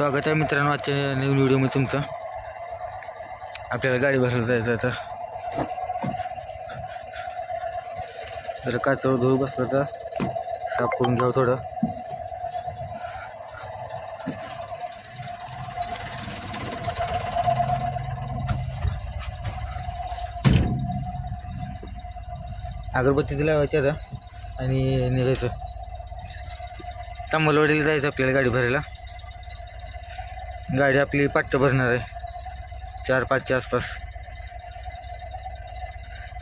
स्वागत आहे मित्रांनो आजच्या नवीन व्हिडिओमध्ये तुमचं. आपल्याला गाडी भरायला जायचं आहे आता. जर काचावर धुऊ बसलं तर साफ करून घ्यावं थोडं. अगरबत्ती लावायची आता आणि निघायचं. तांबलवाडीला जायचं आपल्याला गाडी भरायला. गाडी आपली पाट्ट भरणार आहे. चार पाचच्या आसपास.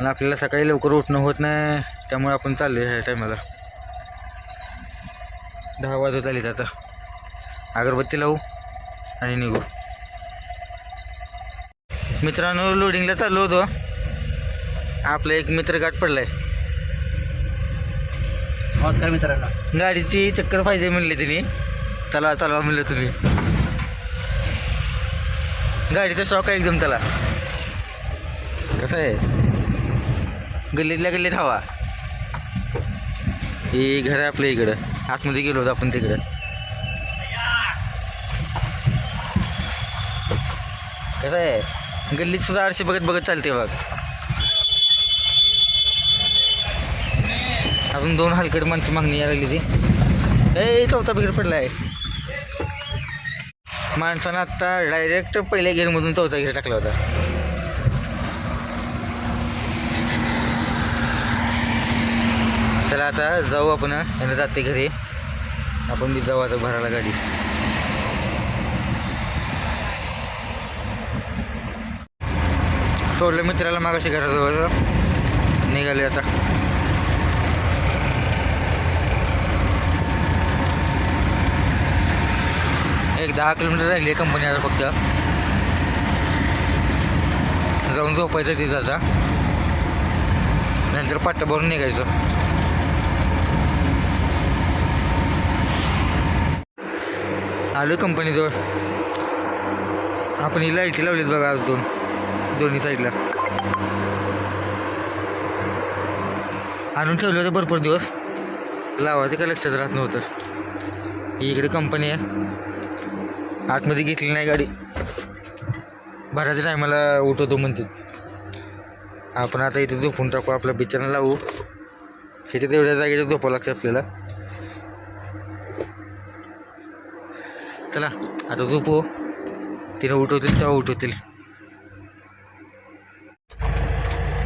आणि आपल्याला सकाळी लवकर उठणं होत नाही त्यामुळे आपण चाललो ह्या टायमाला. दहा वाजत आलीत आता. अगरबत्ती लावू आणि निघू. मित्रांनो लोडिंगला चाललो होतो. आपला एक मित्र गाठ पडलाय. नमस्कार मित्रांनो. गाडीची चक्कर पाहिजे म्हणले तिने. चला चला म्हणलं तुम्ही. गाडीचा शॉक आहे एकदम त्याला. कसं आहे? गल्लीतल्या गल्लीत हवा. हे घर आहे आपल्या इकडं. आतमध्ये गेलो होतो आपण तिकडं. कसं आहे? गल्लीत सुद्धा आरशे बघत बघत चालते बघ. आपण दोन हलकड माणसं मागणी यायला लागली ती. ए चौथा बिगड पडला आहे माणसानं आत्ता डायरेक्ट पहिल्या गिअरमधून चौथा गिअर टाकला होता. चला आता जाऊ आपण यांना जाते घरी. आपण बी जाऊ आता भरायला गाडी. सोडलं मित्राला मागाशी घराजवळ. निघाले आता. एक दहा किलोमीटर राहिली आहे कंपनी आता फक्त. जाऊन झोपायचं तिथं आता. नंतर पट्टा भरून निघायचं. आलो कंपनीजवळ आपण ही लाईटी लावलीत बघा आज दोन. दोन्ही साईडला. आणून ठेवलं होतं भरपूर दिवस. लावायचं काय लक्षात राहत नव्हतं. ही इकडे कंपनी आहे. आतमध्ये घेतली नाही गाडी. बऱ्याच टायमाला उठवतो म्हणते. आपण आता इथे झोपून टाकू आपल्या बिचारा लावू. ह्याच्या तेवढ्या जागेच्या झोपावं लागतं आपल्याला. चला आता झोपू. तिला उठवतील तेव्हा उठवतील.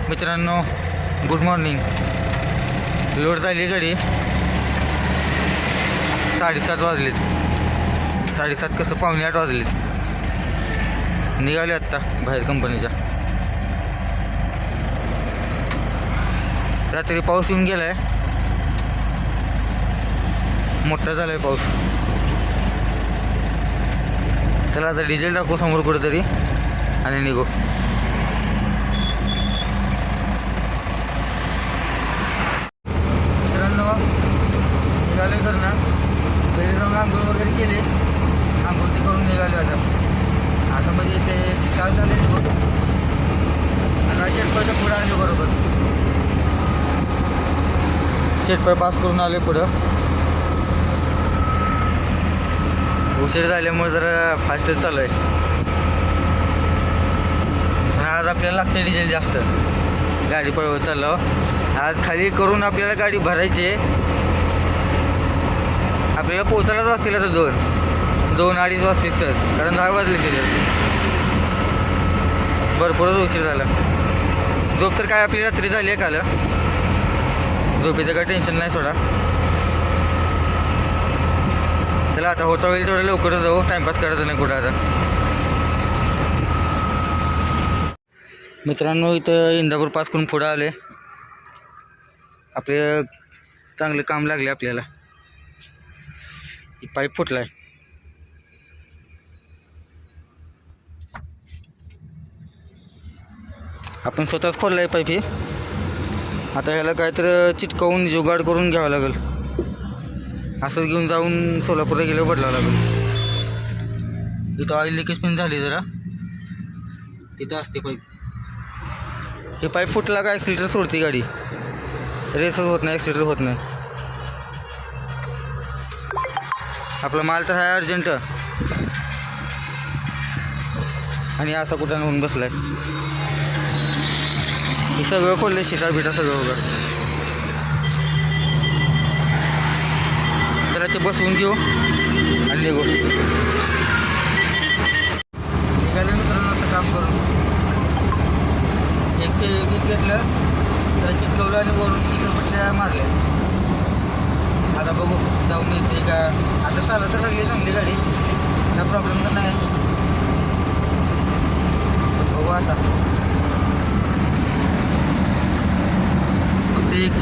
मित्रांनो गुड मॉर्निंग लोड झाली गाडी. साडेसात वाजलेत. साडेसात कसं पावणे आठ वाजले निघाले आत्ता बाहेर कंपनीच्या. रात्री पाऊस येऊन गेलाय. मोठा झालाय पाऊस. चला आता डिझेल टाकू समोर कुठेतरी आणि निघू. मित्रांनो निघाले करणं घरी जाऊन आंघोळ वगैरे केले. आंघोळती करून निघाले आता. आता म्हणजे ते काय झाले आता शेटपायच्या पुढं आले बरोबर. शेटपाय पास करून आले पुढं. उशीर झाल्यामुळे जरा फास्टच चालू आहे. आज आपल्याला लागते डिझेल जास्त. गाडी पळवत चाललो. आज खाली करून आपल्याला गाडी भरायची आहे. आपल्याला पोचायलाच असतील आता दोन. दोन अडीच वाजतील तर कारण दहा वाजले तिथे भरपूरच उशीर झाला. झोप तर काय आपली रात्री झाली आहे काल. झोपेचं काय टेन्शन नाही सोडा. चला आता होता होईल तेवढं लवकर जाऊ. टाईमपास करायचं नाही कुठं आता. मित्रांनो इथं इंदापूर पास करून पुढं आले आपले चांगलं काम लागले आपल्याला. पाईप फुटला आहे आपण स्वतःच खोललाय पाईप हे. आता ह्याला काहीतरी चिटकवून जुगाड करून घ्यावं लागेल. असंच घेऊन जाऊन सोलापूरला गेल्यावर बदलावं लागेल. इथं ऑइल लिकेज पण झाली जरा. तिथं असते पाईप. हे पाईप फुटला का ॲक्सिलेटर सोडते गाडी. रेसच होत नाही ॲक्सिलेटर होत नाही. आपला माल तर आहे अर्जंट. आणि असा कुठं होऊन आहे हे सगळं खोलले शिटा बिटा सगळं वगैरे. त्याला ते बसवून घेऊ आणि निघू. निघाले मित्रांनो आता काम करून. एक ते एक घेतलं त्याला चिटकवलं आणि वरून चित्रपट्ट्या मारल्या. आता बघू जाऊन येते का? आता चालत तर लागली चांगली गाडी. काय प्रॉब्लेम तर नाही. बघू आता.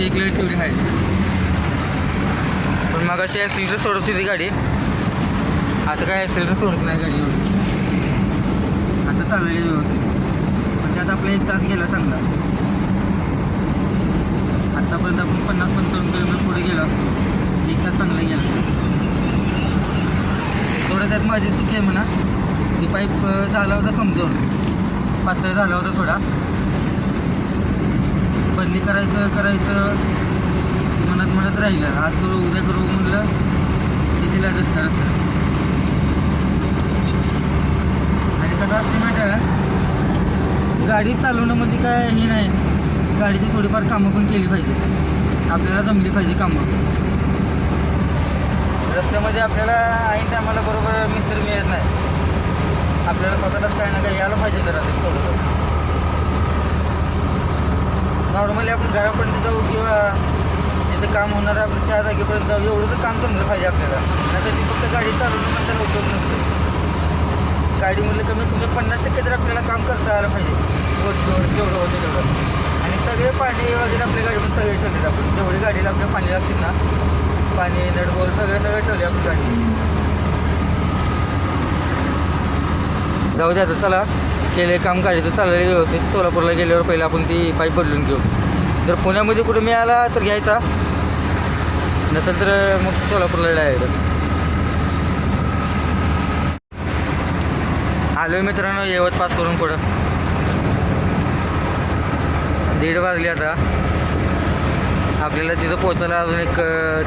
त्याची एक चेक लाइट तेवढी आहे. पण मग अशी ॲक्सिलेटर सोडत होती गाडी. आता काय ॲक्सिलेटर सोडत नाही गाडी आता चाललेली व्यवस्थित. पण त्यात आपला एक तास गेला चांगला. आत्तापर्यंत आपण पन्नास पंचावन्न किलोमीटर पुढे गेलो असतो. एक तास चांगला गेला. थोडं त्यात माझी चुकी आहे म्हणा. ती पाईप झाला होता कमजोर. पातळ झाला होता थोडा. बदली करायचं करायचं. मनात म्हणत राहिलं. आज करू उद्या करू म्हणलं. किती लागत खरंच आणि कसं असते माहिती आहे गाडी चालवणं म्हणजे काय हे नाही. गाडीची थोडीफार कामं पण केली पाहिजे. आपल्याला जमली पाहिजे कामं. रस्त्यामध्ये आपल्याला ऐन टायमाला बरोबर मिस्त्री मिळत नाही. आपल्याला स्वतःलाच काय ना काय यायला पाहिजे जरा ते थोडं. नॉर्मली आपण घरापर्यंत जाऊ किंवा जिथं काम होणार आहे आपण त्या जागेपर्यंत जाऊ. एवढं तर काम जमलं पाहिजे आपल्याला. नाही ती फक्त गाडी चालवणं पण त्याला उपयोग नसतो. गाडी म्हणलं कमीत कमी पन्नास टक्के तर आपल्याला काम करता आलं पाहिजे. वर्षभर जेवढं होतं तेवढं. आणि सगळे पाणी वगैरे आपल्या गाडीमध्ये सगळे ठेवले आपण. जेवढी गाडीला आपल्या पाणी लागतील ना पाणी नटबोल सगळे सगळे ठेवले आपली गाडी जाऊ द्या आता चला. केले काम काढायचं चाललेलं व्यवस्थित. सोलापूरला गेल्यावर पहिलं आपण ती पाईप बदलून घेऊ. जर पुण्यामध्ये कुठे मिळाला तर घ्यायचा. नसेल तर मग सोलापूरला डायरेक्ट आलो मित्रांनो येवत पास करून पुढं. दीड वाजले आता. आपल्याला तिथं पोचायला अजून एक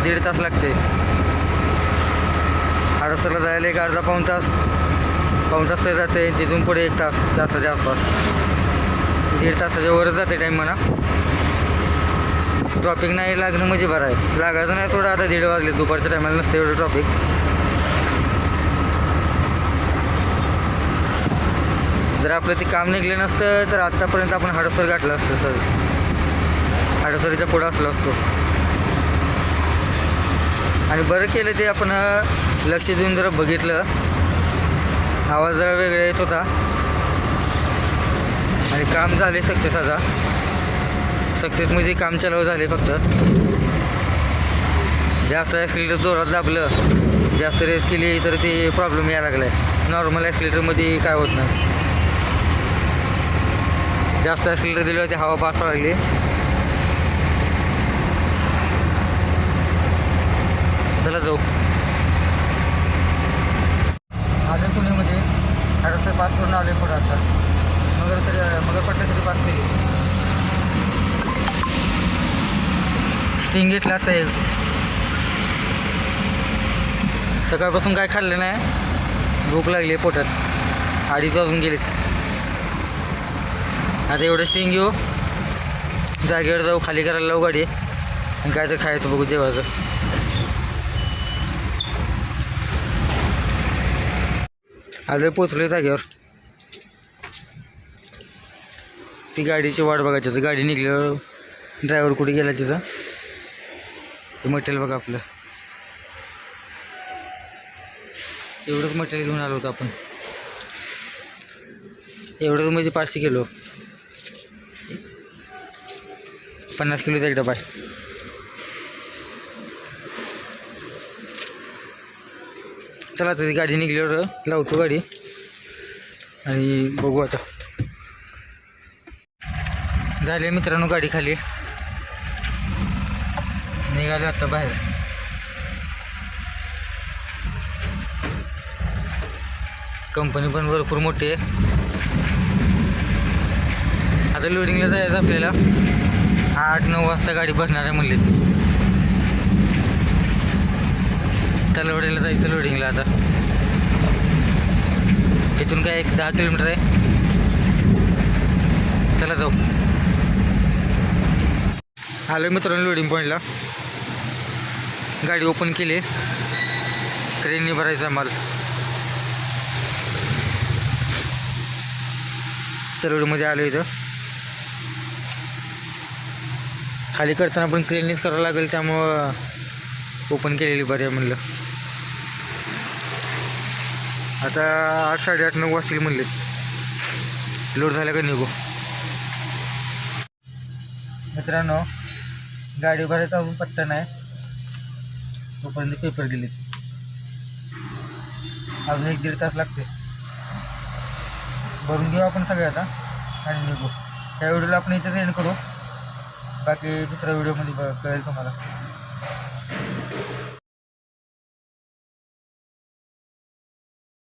दीड तास लागते अडसरला जायला एक अर्धा पाऊण तास. पाऊण तास तरी जाते तिथून पुढे एक तास तासाच्या आसपास. दीड तासाच्या वरच जाते टाईम म्हणा. ट्रॉफिक नाही लागणं म्हणजे बरं आहे. लागायचं नाही थोडं आता दीड वाजले. दुपारच्या टायमाला नसते एवढं ट्रॉफिक जर आपलं ते काम निघलं नसतं तर आत्तापर्यंत आपण हडसर गाठलं असतं सर हडसरीच्या पुढं असलो असतो. आणि बरं केलं ते आपण लक्ष देऊन जर बघितलं आवाज जरा वेगळा येत होता. आणि काम झाले सक्सेस आता. सक्सेस म्हणजे काम चालू झाले फक्त. जास्त ॲक्सिलेटर जोरात दाबलं. जास्त रेस केली तर ते प्रॉब्लेम यायला लागला आहे नॉर्मल ॲक्सिलेटरमध्ये काय होत नाही. जास्त ॲक्सिलेटर दिलं ते हवा पास लागली. चला जाऊ आले पुण्यामध्ये पास करून आले पुढं आता. मगर मगर पट्ट्यासाठी पास केली. स्टिंग घेतला आता एक. सकाळपासून काय खाल्लं नाही. भूक लागली आहे पोटात. अडीच वाजून गेले आता एवढं स्टिंग घेऊ. जागेवर जाऊ खाली करायला लावू गाडी. आणि काय तर खायचं बघू जेवायचं. आलं आहे जागेवर. ती गाडीची वाट बघायची होती. गाडी निघल्यावर ड्रायव्हर कुठे गेला तिथं? ते मटेरियल बघा आपलं. एवढंच मटेरियल घेऊन आलो होतो आपण. एवढंच म्हणजे पाचशे किलो. पन्नास किलोचा एक डबा आहे चला तरी गाडी निघल्यावर लावतो गाडी. आणि बघू आता. झाले मित्रांनो गाडी खाली. निघाले आता बाहेर. कंपनी पण भरपूर मोठी आहे. आता लोडिंगला जायचं आपल्याला. आठ नऊ वाजता गाडी भरणार आहे म्हणले तलवड्याला जायचं लोडिंगला आता. इथून काय एक दहा किलोमीटर आहे. चला जाऊ. आलो मित्रांनो लोडिंग पॉईंटला गाडी ओपन केली. ट्रेनने भरायचा माल. तलवडीमध्ये आलो इथं. खाली करताना पण क्रेननीच करावं लागेल त्यामुळं ओपन केलेली बरी आहे म्हणलं. आता आठ साडेआठ नऊ वाजतील म्हणले. लोड झाला का निघू? मित्रांनो गाडी भरायचा अजून पत्ता नाही. तोपर्यंत पेपर दिले अजून एक दीड तास लागते भरून घेऊ आपण सगळे आता आणि निघू. त्या व्हिडिओला आपण इथेच एंड करू. बाकी दुसऱ्या व्हिडिओमध्ये कळेल तुम्हाला.